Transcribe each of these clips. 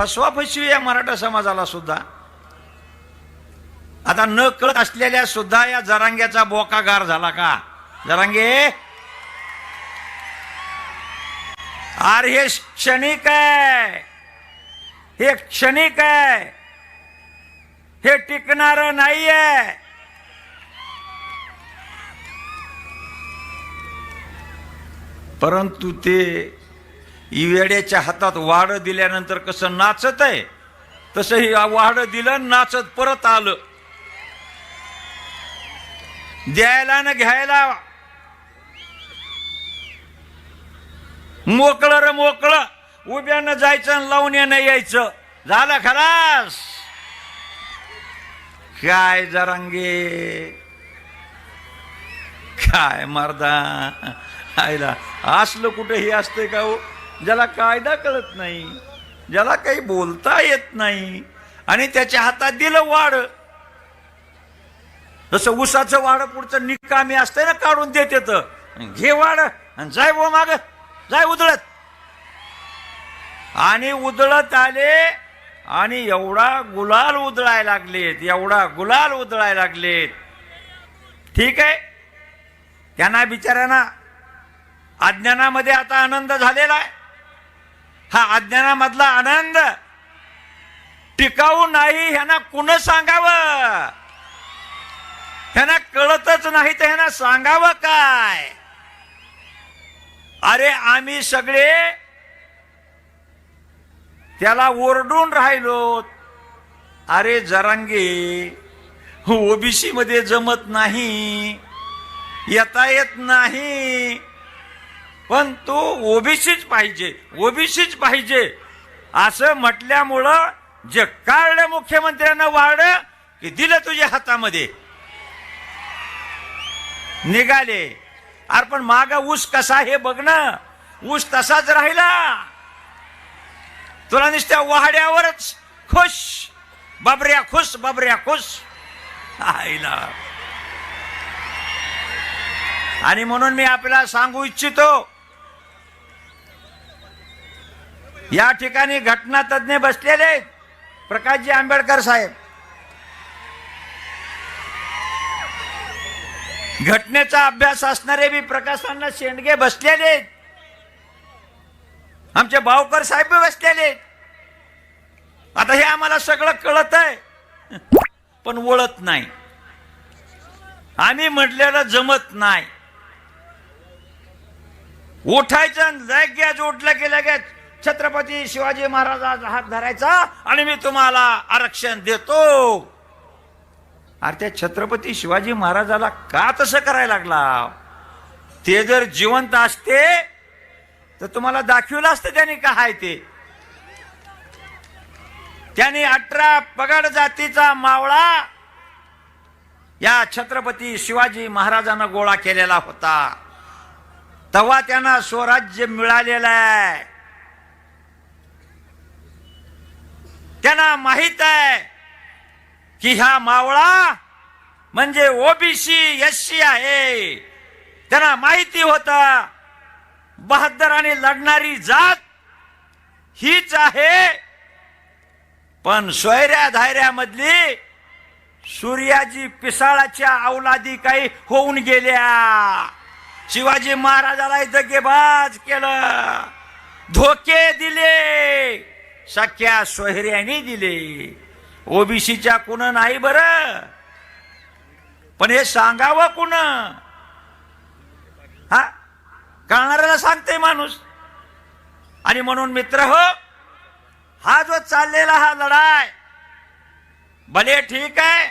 फसवाफसवी या मराठा समाजाला सुद्धा. आता न कळत असलेल्या सुद्धा या जरांग्याचा बोकागार झाला का? जरांगे? आर हे क्षणिक आहे. हे क्षणिक आहे. हे टिकणार नाहीये. परंतु ते वेड्याच्या हातात वाड दिल्यानंतर कसं नाचत आहे तसं ही दिलं नाचत परत आलं. द्यायला न घ्यायला मोकळं र मोकळं उभ्यानं जायचं आणि येणं यायचं. झालं खलास? काय जरांगे? काय मारदा? आयला असलं कुठेही हे असतंय का हो? ज्याला कायदा कळत नाही ज्याला काही बोलता येत नाही आणि त्याच्या हातात दिलं वाड जसं उसाचं वाड पुढचं निकामी असतंय ना काढून देत येतं. घे वाड आणि जाय बो माग जाय उधळत आणि उधळत आले आणि एवढा गुलाल उधळाय लागलेत एवढा गुलाल उधळाय लागलेत. ठीक आहे? त्यांना बिचाऱ्यांना अज्ञानामध्ये आता आनंद झालेला आहे. हा अज्ञानामधला आनंद. टिकाऊ नाही ह्यांना कुण सांगावं? ह्यांना कळतच नाही तर ह्यांना सांगावं काय? अरे आम्ही सगळे त्याला ओरडून राहिलो. अरे जरांगे ओबीसी मध्ये जमत नाही येता येत नाही. पण तो ओबीसीच पाहिजे ओबीसीच पाहिजे. असं म्हटल्यामुळं जे काढलं मुख्यमंत्र्यांना वाढ की दिलं तुझ्या हातामध्ये. निघाले. अरे पण माग ऊस कसा हे बघ ना. ऊस तसाच राहिला. तुला नुसत्या वाड्यावरच खुश. बाबऱ्या खुश बाबऱ्या खुश. आईला. आणि म्हणून मी आपल्याला सांगू इच्छितो या ठिकाणी घटना तज्ञ बसलेले प्रकाशजी आंबेडकर साहेब. घटनेचा अभ्यास असणारे बी प्रकाशांना शेंडगे बसलेले आमचे भावकर साहेब बसलेले आता हे आम्हाला सगळं कळत आहे. पण वळत नाही. आम्ही म्हटलेलं जमत नाही. उठायचं आणि लगेच उठलं की लगेच छत्रपती शिवाजी महाराजाचा हात धरायचा आणि मी तुम्हाला आरक्षण देतो. अरे त्या छत्रपती शिवाजी महाराजाला का तसं करायला लागला? ते जर जिवंत असते तर तुम्हाला दाखवलं असतं त्यांनी का आहे ते? त्यांनी अठरा पगड जातीचा मावळा या छत्रपती शिवाजी महाराजांना गोळा केलेला होता. तेव्हा त्यांना स्वराज्य मिळालेलं आहे. त्यांना माहीत आहे की हा मावळा म्हणजे ओबीसी एससी आहे. त्यांना माहिती होता बहादराने लढणारी जात हीच आहे. पण सोयऱ्या धायऱ्यामधली सूर्याजी पिसाळाच्या अवलादी काही होऊन गेल्या. शिवाजी महाराजाला दगेबाज केलं. धोके सख्या सोयऱ्याने दिले. ओबीसीच्या कुण नाही बर? पण हे सांगावं कुण? हा? कळणाऱ्याला सांगते माणूस. आणि म्हणून मित्र हो हा जो चाललेला हा लढाय भले ठीक आहे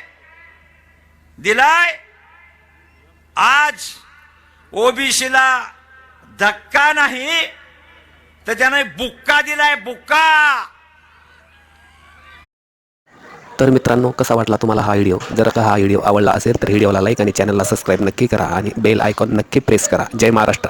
दिलाय आज ओबीसीला धक्का नाही तर त्याने बुक्का दिलाय बुक्का! तर मित्रांनो कसा वाटला तुम्हाला हा व्हिडिओ? जर का हा व्हिडिओ आवडला असेल तर व्हिडिओला लाईक आणि चॅनलला सबस्क्राईब नक्की करा आणि बेल आयकॉन नक्की प्रेस करा. जय महाराष्ट्र!